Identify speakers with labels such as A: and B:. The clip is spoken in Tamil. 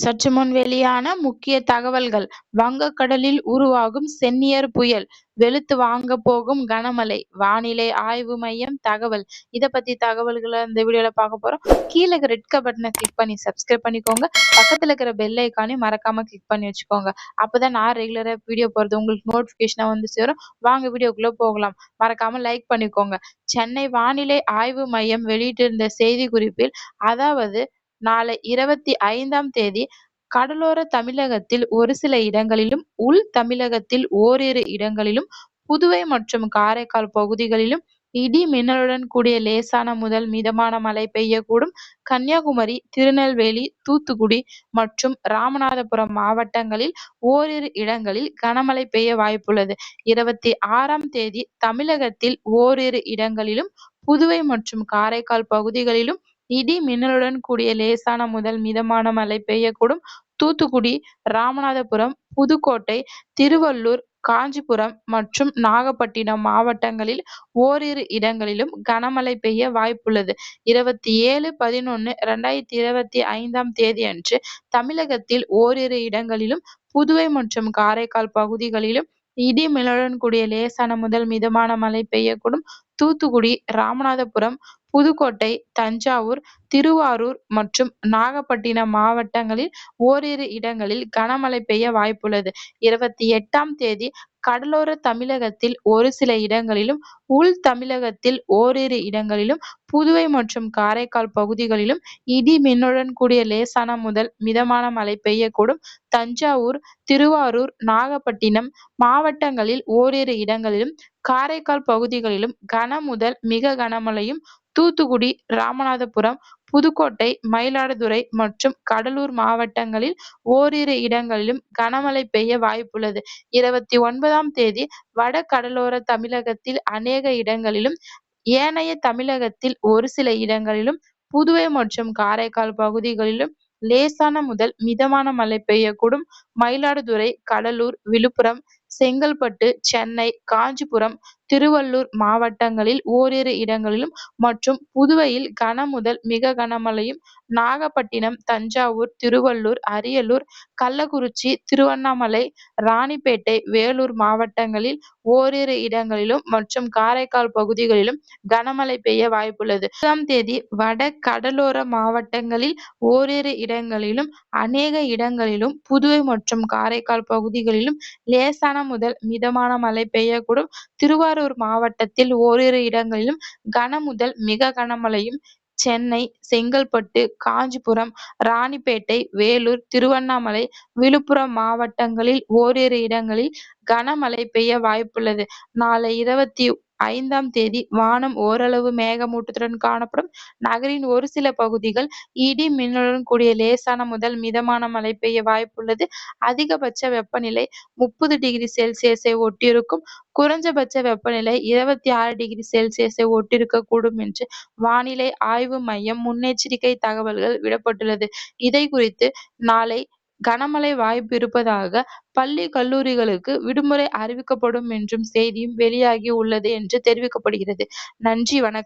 A: சற்று முன் வெளியான முக்கிய தகவல்கள். வங்கக்கடலில் உருவாகும் சென்னியர் புயல். வெளுத்து வாங்க போகும் கனமழை. வானிலை ஆய்வு மையம் தகவல். இதை பத்தி தகவல்களை இந்த வீடியோல பார்க்க போறோம். கீழே இருக்கிற ரெட் கலர் பட்டனை கிளிக் பண்ணி சப்ஸ்கிரைப் பண்ணிக்கோங்க. பக்கத்துல இருக்கிற பெல் ஐக்கானையும் மறக்காம கிளிக் பண்ணி வச்சுக்கோங்க. அப்பதான் நான் ரெகுலரா வீடியோ போறது உங்களுக்கு நோட்டிபிகேஷனா வந்து சேரும். வாங்க வீடியோக்குள்ள போகலாம். மறக்காம லைக் பண்ணிக்கோங்க. சென்னை வானிலை ஆய்வு மையம் வெளியிட்டிருந்த செய்தி குறிப்பில் அதாவது நாளை இருபத்தி ஐந்தாம் தேதி கடலோர தமிழகத்தில் ஒரு சில இடங்களிலும் உள் தமிழகத்தில் ஓரிரு இடங்களிலும் புதுவை மற்றும் காரைக்கால் பகுதிகளிலும் இடி மின்னலுடன் கூடிய லேசான முதல் மிதமான மழை பெய்யக்கூடும். கன்னியாகுமரி திருநெல்வேலி தூத்துக்குடி மற்றும் ராமநாதபுரம் மாவட்டங்களில் ஓரிரு இடங்களில் கனமழை பெய்ய வாய்ப்புள்ளது. இருபத்தி ஆறாம் தேதி தமிழகத்தில் ஓரிரு இடங்களிலும் புதுவை மற்றும் காரைக்கால் பகுதிகளிலும் இடி மின்னலுடன் கூடிய லேசான முதல் மிதமான மழை பெய்யக்கூடும். தூத்துக்குடி ராமநாதபுரம் புதுக்கோட்டை திருவள்ளூர் காஞ்சிபுரம் மற்றும் நாகப்பட்டினம் மாவட்டங்களில் ஓரிரு இடங்களிலும் கனமழை பெய்ய வாய்ப்புள்ளது. இருபத்தி ஏழு பதினொன்னு இரண்டாயிரத்தி இருபத்தி ஐந்தாம் தேதி அன்று தமிழகத்தில் ஓரிரு இடங்களிலும் புதுவை மற்றும் காரைக்கால் பகுதிகளிலும் இடி மின்னலுடன் கூடிய லேசான முதல் மிதமான மழை பெய்யக்கூடும். தூத்துக்குடி ராமநாதபுரம் புதுக்கோட்டை தஞ்சாவூர் திருவாரூர் மற்றும் நாகப்பட்டினம் மாவட்டங்களில் ஓரிரு இடங்களில் கனமழை பெய்ய வாய்ப்புள்ளது. இருபத்தி எட்டாம் தேதி கடலோர தமிழகத்தில் ஒரு சில இடங்களிலும் உள் தமிழகத்தில் ஓரிரு இடங்களிலும் புதுவை மற்றும் காரைக்கால் பகுதிகளிலும் இடி மின்னுடன் கூடிய லேசான முதல் மிதமான மழை பெய்யக்கூடும். தஞ்சாவூர் திருவாரூர் நாகப்பட்டினம் மாவட்டங்களில் ஓரிரு இடங்களிலும் காரைக்கால் பகுதிகளிலும் கன முதல் மிக கனமழையும் தூத்துக்குடி ராமநாதபுரம் புதுக்கோட்டை மயிலாடுதுறை மற்றும் கடலூர் மாவட்டங்களில் ஓரிரு இடங்களிலும் கனமழை பெய்ய வாய்ப்புள்ளது. இருபத்தி ஒன்பதாம் தேதி வட கடலோர தமிழகத்தில் அநேக இடங்களிலும் ஏனைய தமிழகத்தில் ஒரு சில இடங்களிலும் புதுவை மற்றும் காரைக்கால் பகுதிகளிலும் லேசான முதல் மிதமான மழை பெய்யக்கூடும். மயிலாடுதுறை கடலூர் விழுப்புரம் செங்கல்பட்டு சென்னை காஞ்சிபுரம் திருவள்ளூர் மாவட்டங்களில் ஓரிரு இடங்களிலும் மற்றும் புதுவையில் கன முதல் மிக கனமழையும் நாகப்பட்டினம் தஞ்சாவூர் திருவள்ளூர் அரியலூர் கள்ளக்குறிச்சி திருவண்ணாமலை ராணிப்பேட்டை வேலூர் மாவட்டங்களில் ஓரிரு இடங்களிலும் மற்றும் காரைக்கால் பகுதிகளிலும் கனமழை பெய்ய வாய்ப்புள்ளது. ஆம் தேதி வட கடலோர மாவட்டங்களில் ஓரிரு இடங்களிலும் அநேக இடங்களிலும் புதுவை மற்றும் காரைக்கால் பகுதிகளிலும் லேசான முதல் மிதமான மழை பெய்யக்கூடும். திருவாரூர் மாவட்டத்தில் ஓரிரு இடங்களிலும் கன முதல் மிக கனமழையும் சென்னை செங்கல்பட்டு காஞ்சிபுரம் ராணிப்பேட்டை வேலூர் திருவண்ணாமலை விழுப்புரம் மாவட்டங்களில் ஓரிரு இடங்களில் கனமழை பெய்ய வாய்ப்புள்ளது. நாளை இருபத்தி ஐந்தாம் தேதி வானம் ஓரளவு மேகமூட்டத்துடன் காணப்படும். நகரின் ஒரு சில பகுதிகள் இடி மின்னலுடன் கூடிய லேசான முதல் மிதமான மழை பெய்ய வாய்ப்புள்ளது. அதிகபட்ச வெப்பநிலை முப்பது டிகிரி செல்சியஸை ஒட்டியிருக்கும். குறைஞ்சபட்ச வெப்பநிலை இருபத்தி ஆறு டிகிரி செல்சியஸை ஒட்டிருக்கக்கூடும் என்று வானிலை ஆய்வு மையம் முன்னெச்சரிக்கை தகவல்கள் விடப்பட்டுள்ளது. இதை குறித்து நாளை கனமழை வாய்ப்பு இருப்பதாக பள்ளி கல்லூரிகளுக்கு விடுமுறை அறிவிக்கப்படும் என்றும் செய்தியும் வெளியாகி உள்ளது என்று தெரிவிக்கப்படுகிறது. நன்றி வணக்கம்.